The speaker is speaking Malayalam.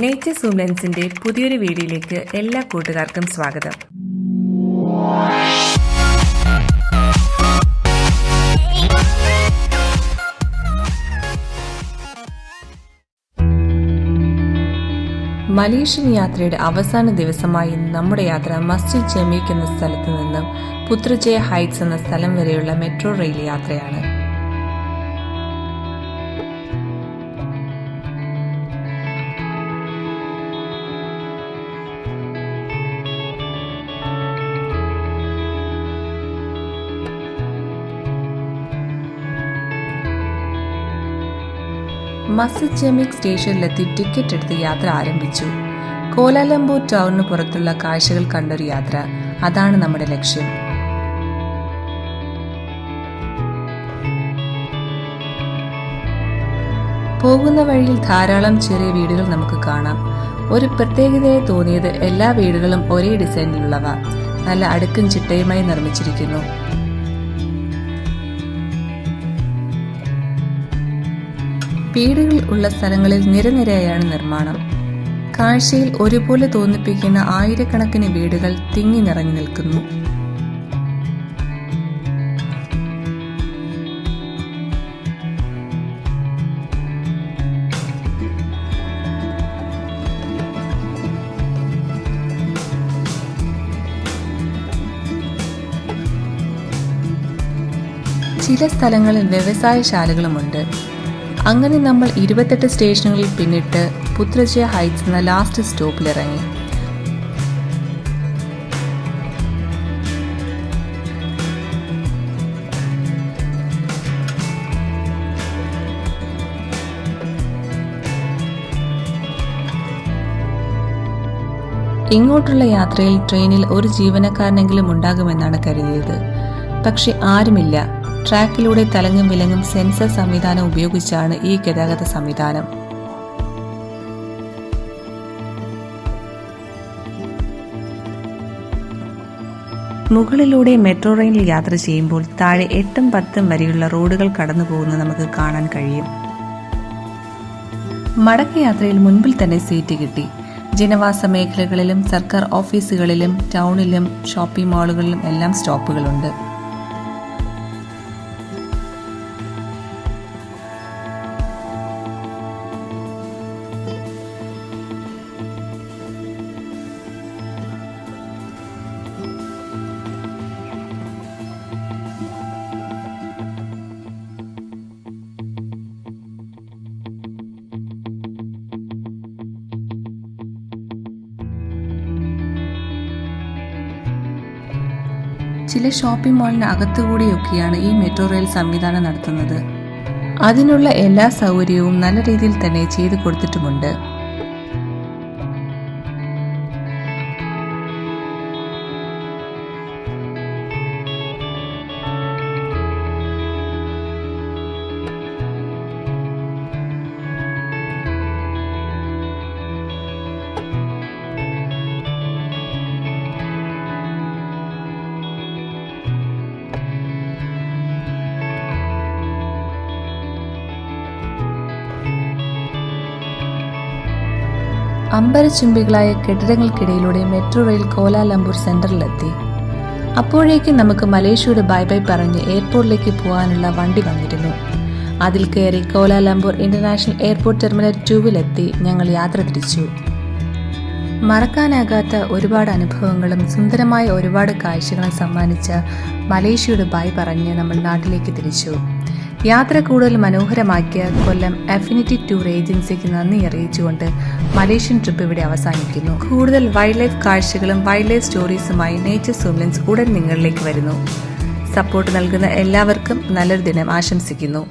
നേച്ചർ സൂംലൻസിന്റെ പുതിയൊരു വീഡിയോയിലേക്ക് എല്ലാ കൂട്ടുകാർക്കും സ്വാഗതം. മലേഷ്യൻ യാത്രയുടെ അവസാന ദിവസമായി നമ്മുടെ യാത്ര മസ്ജിദ് ജമീഖ് എന്ന സ്ഥലത്ത് നിന്നും പുത്രജയ ഹൈറ്റ്സ് എന്ന സ്ഥലം വരെയുള്ള മെട്രോ റെയിൽ യാത്രയാണ്. മസ്ജിദ് ജമീഖ് സ്റ്റേഷനിലെത്തി ടിക്കറ്റ് എടുത്ത് യാത്ര ആരംഭിച്ചു. കോലാലംപൂർ ടൗണിന് പുറത്തുള്ള കാഴ്ചകൾ കണ്ടൊരു യാത്ര. അതാണ് നമ്മുടെ ലക്ഷ്യം. പോകുന്ന വഴിയിൽ ധാരാളം ചെറിയ വീടുകൾ നമുക്ക് കാണാം. ഒരു പ്രത്യേകതയായി തോന്നിയത് എല്ലാ വീടുകളും ഒരേ ഡിസൈനിലുള്ളവ. നല്ല അടുക്കും ചിട്ടയുമായി നിർമ്മിച്ചിരിക്കുന്നു. വീടുകൾ ഉള്ള സ്ഥലങ്ങളിൽ നിരനിരയാണ് നിർമ്മാണം. കാഴ്ചയിൽ ഒരുപോലെ തോന്നിപ്പിക്കുന്ന ആയിരക്കണക്കിന് വീടുകൾ തിങ്ങി നിറഞ്ഞു നിൽക്കുന്നു. ചില സ്ഥലങ്ങളിൽ വ്യവസായശാലകളുമുണ്ട്. അങ്ങനെ നമ്മൾ ഇരുപത്തെട്ട് സ്റ്റേഷനുകളിൽ പിന്നിട്ട് പുത്രജയ ഹൈറ്റ്സ് എന്ന ലാസ്റ്റ് സ്റ്റോപ്പിൽ ഇറങ്ങി. ഇങ്ങോട്ടുള്ള യാത്രയിൽ ട്രെയിനിൽ ഒരു ജീവനക്കാരനെങ്കിലും ഉണ്ടാകുമെന്നാണ് കരുതിയത്. പക്ഷെ ആരുമില്ല. ട്രാക്കിലൂടെ തലങ്ങും വിലങ്ങും സെൻസർ സംവിധാനം ഉപയോഗിച്ചാണ് ഈ ഗതാഗത സംവിധാനം. മുകളിലൂടെ മെട്രോ റെയിനിൽ യാത്ര ചെയ്യുമ്പോൾ താഴെ എട്ടും പത്തും വരെയുള്ള റോഡുകൾ കടന്നു പോകുന്നത് നമുക്ക് കാണാൻ കഴിയും. മടക്കയാത്രയിൽ മുൻപിൽ തന്നെ സീറ്റ് കിട്ടി. ജനവാസ മേഖലകളിലും സർക്കാർ ഓഫീസുകളിലും ടൗണിലും ഷോപ്പിംഗ് മാളുകളിലും എല്ലാം സ്റ്റോപ്പുകളുണ്ട്. ചില ഷോപ്പിംഗ് മാളിന് അകത്തുകൂടിയൊക്കെയാണ് ഈ മെട്രോ റെയിൽ സംവിധാനം നടത്തുന്നത്. അതിനുള്ള എല്ലാ സൗകര്യവും നല്ല രീതിയിൽ തന്നെ ചെയ്തു കൊടുത്തിട്ടുമുണ്ട്. അമ്പരചുംബികളായ കെട്ടിടങ്ങൾക്കിടയിലൂടെ മെട്രോ റെയിൽ കോലാലംപൂർ സെന്ററിലെത്തി. അപ്പോഴേക്കും നമുക്ക് മലേഷ്യയുടെ ബൈ ബൈ പറഞ്ഞ് എയർപോർട്ടിലേക്ക് പോകാനുള്ള വണ്ടി വന്നിരുന്നു. അതിൽ കയറി Kuala Lumpur international airport terminal ടൂവിലെത്തി ഞങ്ങൾ യാത്ര തിരിച്ചു. മറക്കാനാകാത്ത ഒരുപാട് അനുഭവങ്ങളും സുന്ദരമായ ഒരുപാട് കാഴ്ചകളും സമ്മാനിച്ച മലേഷ്യയുടെ ബൈ പറഞ്ഞ് നമ്മൾ നാട്ടിലേക്ക് തിരിച്ചു. യാത്ര കൂടുതൽ മനോഹരമാക്കിയ കൊല്ലം അഫിനിറ്റി ടൂർ ഏജൻസിക്ക് നന്ദി അറിയിച്ചുകൊണ്ട് മലേഷ്യൻ ട്രിപ്പ് ഇവിടെ അവസാനിക്കുന്നു. കൂടുതൽ വൈൽഡ് ലൈഫ് കാഴ്ചകളും വൈൽഡ് ലൈഫ് സ്റ്റോറീസുമായി നേച്ചർ സൂംലൻസ് ഉടൻ നിങ്ങളിലേക്ക് വരുന്നു. സപ്പോർട്ട് നൽകുന്ന എല്ലാവർക്കും നല്ലൊരു ദിനം ആശംസിക്കുന്നു.